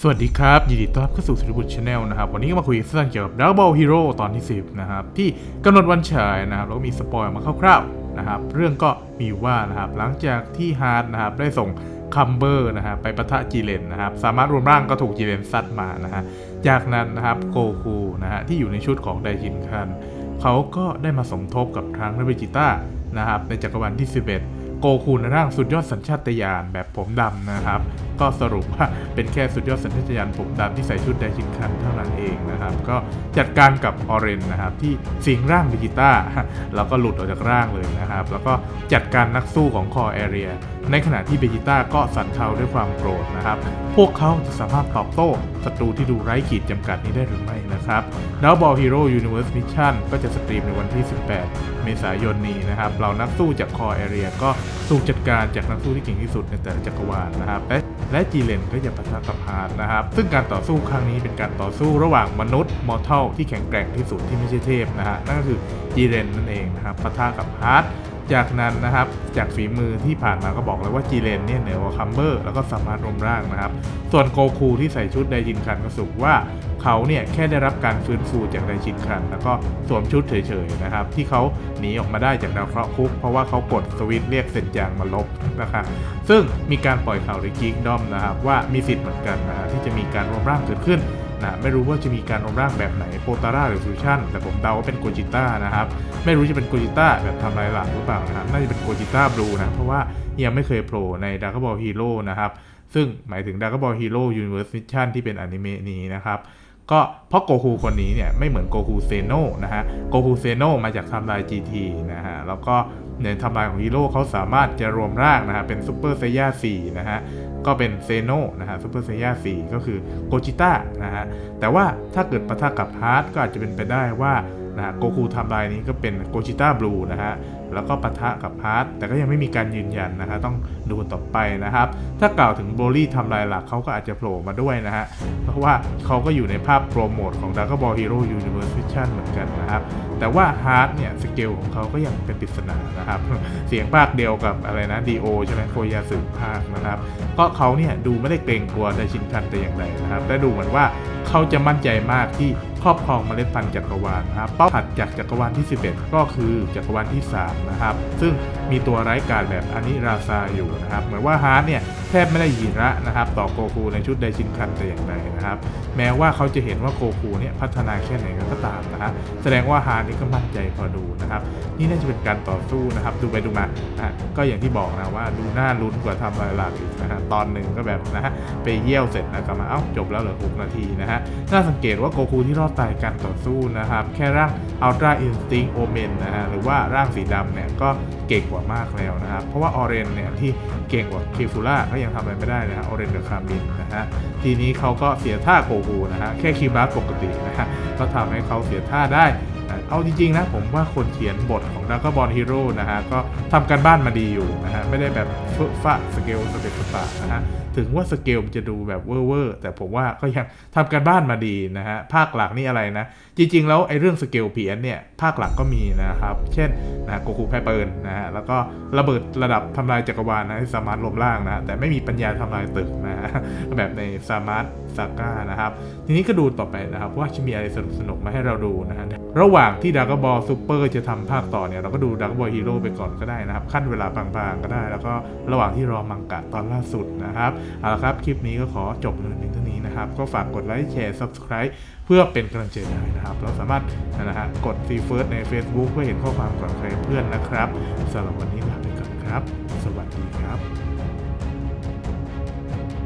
สวัสดีครับ ยินดีต้อนรับเข้าสู่สุริบุตรชาแนลนะครับ วันนี้ก็มาคุยสั้นเกี่ยวกับ Dragon Ball Hero ตอนที่ 10 นะครับ ที่กำหนดวันฉายนะครับ แล้วก็มีสปอยมาคร่าวๆนะครับ เรื่องก็มีว่านะครับ หลังจากที่ฮาร์ดนะครับ ได้ส่งคัมเบอร์นะครับไปปะทะจีเลนนะครับ สามารถรวมร่างก็ถูกจีเลนซัดมานะฮะจากนั้นนะครับโกคูนะฮะที่อยู่ในชุดของไดจินคันเขาก็ได้มาสมทบกับทางเรเบจิต้านะครับในจักรวาลที่ 11 โกคูในร่างสุดยอดสัญชาตญาณแบบผมดำนะครับ ก็สรุปว่าเป็นแค่สุดยอดสัญชาตญาณผมดำที่ใส่ชุดไดจินคันเท่านั้นเองนะครับ ก็จัดการกับออเรนนะครับที่สิงร่างเบจิต้าแล้วก็หลุดออกจากร่างเลยนะครับ แล้วก็จัดการนักสู้ของคอแอเรีย ในขณะที่เบจิต้าก็สั่นเทาด้วยความโกรธนะครับ พวกเขาจะสามารถตอบโต้ศัตรูที่ดูไร้ขีดจำกัดนี้ได้หรือไม่นะครับแล้วบอลฮีโร่ยูนิเวอร์สมิชชั่นก็จะสตรีมในวันที่ 18 เมษายนนี้นะครับเรานักสู้จากคอแอเรียก็ถูกจัดการจากนักสู้ที่เก่งที่สุดในแต่ละจักรวาลนะครับและและจีเลนก็จะประทะกับฮาร์ดนะครับ ซึ่งการต่อสู้ครั้งนี้เป็นการต่อสู้ระหว่างมนุษย์มอร์ทัลที่แข็งแกร่งที่สุดที่ไม่ใช่เทพนะฮะนั่นก็คือจีเลนนั่นเองนะครับปะทะกับฮาร์ด จากนั้นนะครับจากฝีมือที่ผ่านมาก็บอกเลยว่าจีเลนเนี่ยเหนือกว่าคัมเบอร์แล้วก็สามารถรวมร่างนะครับ ส่วนโกคูที่ใส่ชุดไดจินคันก็สุกว่าเขาเนี่ยแค่ได้รับการฟื้นฟูจากไดจินคัน แล้วก็สวมชุดเฉยๆนะครับ ที่เขาหนีออกมาได้จากดาวเคราะห์คุก เพราะว่าเขากดสวิตช์เรียกเซนจางมาลบนะครับซึ่งมีการปล่อยข่าวในกิกดอมนะครับว่ามีสิทธิ์เหมือนกันนะฮะที่จะมีการรวมร่างเกิดขึ้น นะไม่รู้ว่าจะมีการรวมร่างแบบไหนโปตาร่าหรือฟิวชั่นแต่ผมเดาว่าเป็นโกจิต้านะครับไม่รู้จะเป็นโกจิต้าแบบทำลายหลังหรือเปล่านะครับน่าจะเป็นโกจิต้าบลูนะเพราะว่ายังไม่เคยโผล่ในด r a g o n Ball Hero นะครับซึ่งหมายถึง Dragon Ball Hero Universe Mission ที่เป็นอนิเมะนี้นะครับก็เพราะโกคูคนนี้เนี่ยไม่เหมือนโกคูเซโนนะฮะโกคูเซโนมาจากทำลาย GT นะฮะแล้วก็ ในทำลายของฮีโร่เขาสามารถจะรวมร่างนะฮะเป็นซูเปอร์ไซย่า4นะฮะก็เป็นเซโนนะฮะซูเปอร์ไซย่า4ก็คือโกจิต้านะฮะแต่ว่าถ้าเกิดปะทะกับฮาร์ดก็อาจจะเป็นไปได้ว่า นะฮะโกคูทำลายนี้ก็เป็นโกจิต้าบลูนะฮะแล้วก็ปะทะกับฮาร์ดแต่ก็ยังไม่มีการยืนยันนะฮะต้องดูต่อไปนะครับ ถ้ากล่าวถึงโบลี่ทำลายหลักเขาก็อาจจะโผล่มาด้วยนะฮะเพราะว่าเขาก็อยู่ในภาพโปรโมทของ Dragon Ball Hero Universe Vision เหมือนกันนะครับ แต่ว่าฮาร์ดเนี่ยสเกลของเขาก็ยังเป็นปริศนานะครับ เสียงภาคเดียวกับอะไรนะดีโอใช่ไหมโคยาสึภาคนะครับก็เขาเนี่ยดูไม่ได้เกรงกลัวไดชินคันแต่อย่างใดนะครับแต่ดูเหมือนว่า เขาจะมั่นใจมากที่ครอบครองเมล็ดพันธุ์จักรวาลนะครับเป้าถัดจากจักรวาลที่ 11 ก็คือจักรวาลที่ 3 นะครับ ซึ่งมีตัวไร้การแบบอานิราซาอยู่นะครับเหมือนว่าฮาร์ดเนี่ยแทบไม่ได้ยีระนะครับต่อโกคูในชุดไดชินคันแต่อย่างใดนะครับ แม้ว่าเขาจะเห็นว่าโกคูเนี่ยพัฒนาแค่ไหนก็ตามนะฮะแสดงว่าฮาร์ดนี่ก็มั่นใจพอดูนะครับ นี่น่าจะเป็นการต่อสู้นะครับ ดูไปดูมานะฮะก็อย่างที่บอกนะว่าดูน่าลุ้นกว่าทำลายหลักอีกนะฮะตอนหนึ่งก็แบบนะฮะไปเยี่ยวเสร็จนะกลับมาเอ้าจบแล้วเหลือ6นาทีนะฮะน่าสังเกตว่าโกคูที่รอดตายการต่อสู้นะครับ แค่ร่าง Ultra Instinct Omen นะฮะ หรือว่าร่างสีดำเนี่ย ก็เก่งกว่ามากแล้วนะครับ เพราะว่าออเรนเนี่ย ที่เก่งกว่าคีฟูล่าก็ยังทำอะไรไม่ได้นะฮะออเรนกับคามินนะฮะ ทีนี้เขาก็เสียท่าโกคูนะฮะ แค่คีบารัสปกตินะฮะ ก็ทำให้เขาเสียท่าได้ เอาจริงๆนะผมว่าคนเขียนบทของดักบอลฮีโร่นะฮะ ก็ทำการบ้านมาดีอยู่นะฮะ ไม่ได้แบบฟึ่ฟะสเกลสเปกสปานะฮะ ถึงว่าสเกลมันจะดูแบบเวอร์เวอร์แต่ผมว่าก็ยังทำการบ้านมาดีนะฮะ ภาคหลักนี่อะไรนะ จริงๆ แล้วไอ้เรื่องสเกลเพียนเนี่ย ภาคหลักก็มีนะครับ เช่นนะโกคูแพ้ปืนนะฮะ แล้วก็ระเบิดระดับทำลายจักรวาลนะสามารถลมล่างนะแต่ไม่มีปัญญาทำลายตึกนะฮะแบบในสมารถซาก้านะครับทีนี้ก็ดูต่อไปนะครับว่าจะมีอะไรสนุกๆมาให้เราดูนะฮะระหว่างที่ด r a กบอลซูเปอร์จะทำภาคต่อเนี่ยเราก็ดูด r a กบอลฮีโร่ไปก่อนก็ได้นะครับ ขั้นเวลาบางๆก็ได้ แล้วก็ระหว่างที่รอมังกะตอนล่าสุดนะครับเอาละครับ คลิปนี้ก็ขอจบเพียงเท่านี้นะครับ ก็ฝากกดไลค์แชร์ subscribe เพื่อเป็นกำลังใจได้นะครับ เราสามารถนะฮะกดซีเฟิร์สใน Facebook เพื่อเห็นข้อความก่อนใครเพื่อนนะครับสำหรับวันนี้ลาไปก่อนครับ สวัสดีครับ